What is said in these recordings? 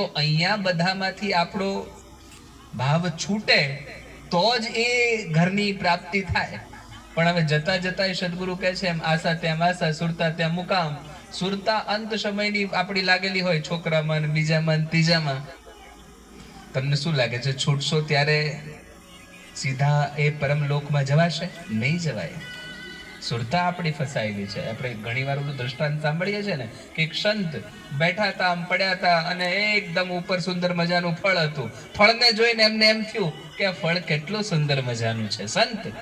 તો અહીંયા બધામાંથી આપણો ભાવ છૂટે તો જ એ ઘરની પ્રાપ્તિ થાય. પણ હવે જતા જતા સદગુરુ કહે છે, એમ આશા ત્યાં આશા, સુરતા ત્યાં મુકામ. સુરતા અંત સમયની આપણી લાગેલી હોય છોકરામાં બીજા બીજામાં ત્રીજામાં તમને શું લાગે છે, છૂટશો ત્યારે સીધા એ પરમ લોકમાં જવાશે? નહીં જવાય. સુરતા આપણી ફસાયેલી છે. આપણે ઘણી વાર ઓલું દ્રષ્ટાંત સાંભળીએ છીએ ને કે એક સંત બેઠા હતા આમ પડ્યા હતા અને એકદમ ઉપર સુંદર મજાનું ફળ હતું. ફળને જોઈને એમને એમ થયું કે આ ફળ કેટલું સુંદર મજાનું છે. સંત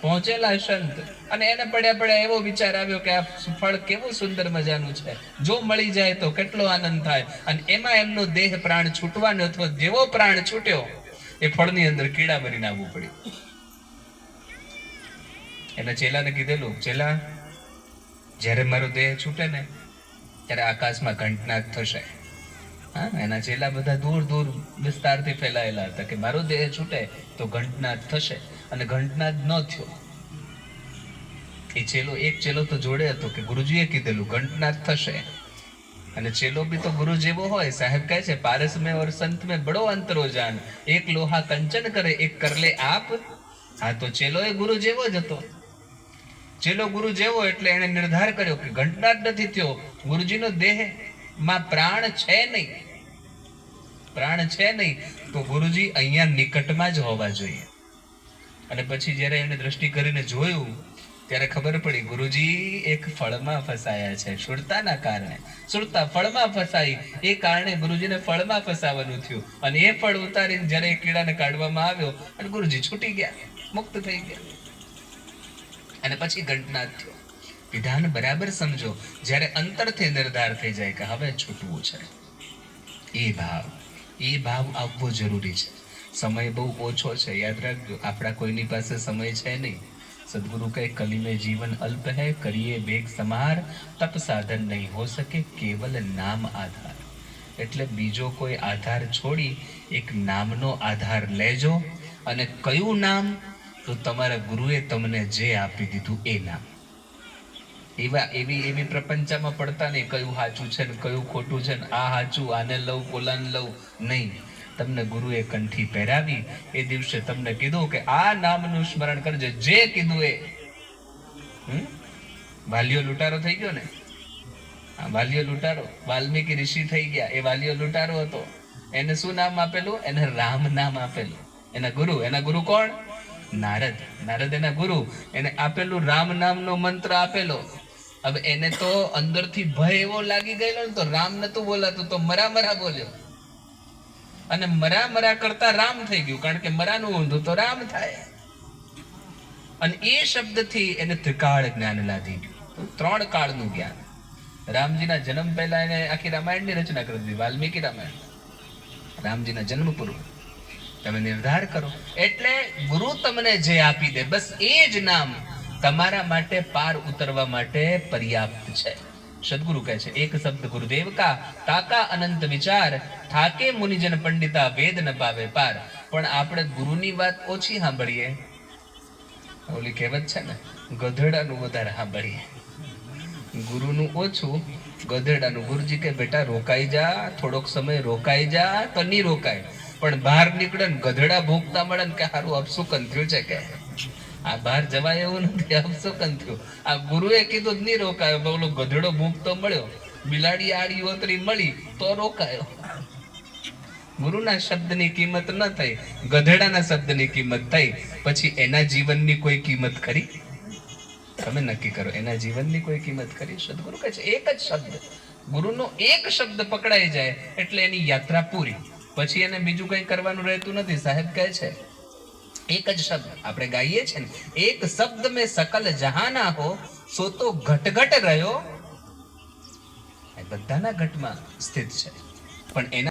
પહોંચેલા સંત અને એને પડ્યા પડ્યા એવો વિચાર આવ્યો કે આ ફળ કેવું સુંદર મજાનું છે. જો મળી જાય તો કેટલો આનંદ થાય. અને એમાં એમનો દેહ પ્રાણ છૂટવાનો અથવા જેવો પ્રાણ છૂટ્યો, એ ફળની અંદર કીડા મરીને આવવું પડ્યું. એટલે ચેલાને કીધેલું, ચેલા, જ્યારે મારો દેહ છૂટે ને, ત્યારે આકાશમાં ઘંટનાદ થશે. હા, એના ચેલા બધા દૂર દૂર વિસ્તારથી ફેલાયેલા હતા કે મારો દેહ છૂટે તો ઘંટનાદ થશે, અને ઘંટનાદ ન થયો. એ ચેલો, એક ચેલો તો જોડે હતો કે ગુરુજીએ કીધેલું, ઘંટનાદ થશે. અને ચેલો બી તો ગુરુ જેવો હોય, સાહેબ કહે છે, પારસ મેં ઓર સંત મેં બડો અંતરો જાન, એક લોહા કંચન કરે, એક કરલે આપ. હા, તો ચેલો એ ગુરુ જેવો જ હતો. ચેલો ગુરુ જેવો એટલે એને નિર્ધાર કર્યો કે ઘંટનાદ નથી થયો. ગુરુજીનો દેહમાં પ્રાણ છે નહીં. પ્રાણ છે નહીં, તો ગુરુજી અહીંયા નિકટમાં જ હોવા જોઈએ. અને પછી જ્યારે એને દ્રષ્ટિ કરીને જોયું, ત્યારે ખબર પડી, ગુરુજી એક ફળમાં ફસાયા છે, સુરતાના કારણે. સુરતા ફળમાં ફસાઈ, એ કારણે ગુરુજીને ફળમાં ફસાવાનું થયું. અને એ ફળ ઉતારીને જ્યારે એ કીડાને કાઢવામાં આવ્યો, અને ગુરુજી છૂટી ગયા, મુક્ત થઈ ગયા. અને પછી ગટનાદ થયો. વિધાન બરાબર સમજો, જ્યારે અંતરથી નિર્ધાર થઈ જાય કે હવે છૂટવું છે. એ ભાવ એ ભાવ આવવો જરૂરી છે. સમય બહુ ઓછો છે, યાદ રાખજો, આપણા કોઈની પાસે સમય છે નહીં. સદગુરુ કહે, કલિમે જીવન અલ્પ હૈ, કરીએ બેગ સમાર તપ સાધન નહીં હો શકે, કેવલ નામ આધાર. એટલે બીજો કોઈ આધાર છોડી, એક નામનો આધાર લેજો અને કયું નામ તો તમારા ગુરુએ તમને જે આપી દીધું એ નામ. એવા, એવી એવી પ્રપંચમાં પડતા નહીં કયું સાચું છે ને કયું ખોટું છે ને આ સાચું, આને લઉં કોલાને લઉં, નહીં. તમને ગુરુએ કંઠી પહેરાવી, એ દિવસે તમને કીધું કે આ નામનું સ્મરણ કરજે. જે કીધું એ? વાલિયો લૂંટારો થઈ ગયો ને? આ વાલિયો લૂંટારો. વાલ્મીકી ઋષિ થઈ ગયા. એ વાલીઓ લૂંટારો હતો. એને શું નામ આપેલું? એને રામ નામ આપેલું. એના ગુરુ. એના ગુરુ કોણ? નારદ. નારદ એના ગુરુ. એને આપેલું રામ નામનો મંત્ર આપેલો. હવે એને તો અંદરથી ભય એવો લાગી ગયેલો ને તો રામ નતું બોલાતું તો મરા મરા બોલ્યો. અને મરા મરા કરતા રામ થઈ ગયું કારણ કે મરાનું ઊંધું તો રામ થાય. અને એ શબ્દથી એને ત્રિકાળ જ્ઞાન લાગી ગયું. ત્રણ કાળનું જ્ઞાન. રામજીના જન્મ પહેલા એને આખી રામાયણની રચના કરી દીધી. વાલ્મીકી રામાયણ. રામજીના જન્મ પૂર્વ. તમે નિર્ધાર કરો. એટલે ગુરુ તમને જે આપી દે, બસ એ જ નામ તમારા માટે પાર ઉતરવા માટે પર્યાપ્ત છે. સદગુરુ કહે છે, એક શબ્દ ગુરુદેવ કા, તાકા અનંત વિચાર, થાકે મુનિજન પંડિતા વેદ ન પાવે પાર. પણ આપણે ગુરુની વાત ઓછી સાંભળીએ. ઓલી કહેવત છે ને, ગધેડાનું વધારે સાંભળીએ. ગુરુનું ઓછું, ગધેડાનું ગુરુજી કે બેટા રોકાઈ જા, થોડોક સમય રોકાઈ જા, તો નહીં રોકાય. પણ બહાર નીકળે ને ગધડા ભૂખતા મળે ને કે સારું અપસુકન થયું છે કે? આ બહાર જવાય એવું નથી અપસુકન થયું. આ ગુરુએ કીધું જ નહીં રોકાયો ઓલો ગધેડો ભૂખતો મળ્યો. બિલાડી આડી ઓતરી મળી તો રોકાયો. ગુરુના શબ્દની કિંમત ન થઈ, ગધેડાના શબ્દની કિંમત થઈ. પછી એના જીવનની કોઈ કિંમત ખરી? તમે નક્કી કરો, એના જીવનની કોઈ કિંમત કરી સદગુરુ કહે છે, એક જ શબ્દ. ગુરુનો એક શબ્દ પકડાઈ જાય, એટલે એની યાત્રા પૂરી. પછી એને બીજું કંઈ કરવાનું રહેતું નથી. સાહેબ કહે છે, એક જ શબ્દ આપણે ગાઈએ છે ને, એક શબ્દ મેં સકલ જહાના હો, સો તો ઘટ ઘટ રહ્યો બધાના ઘટમાં સ્થિત છે. પણ એના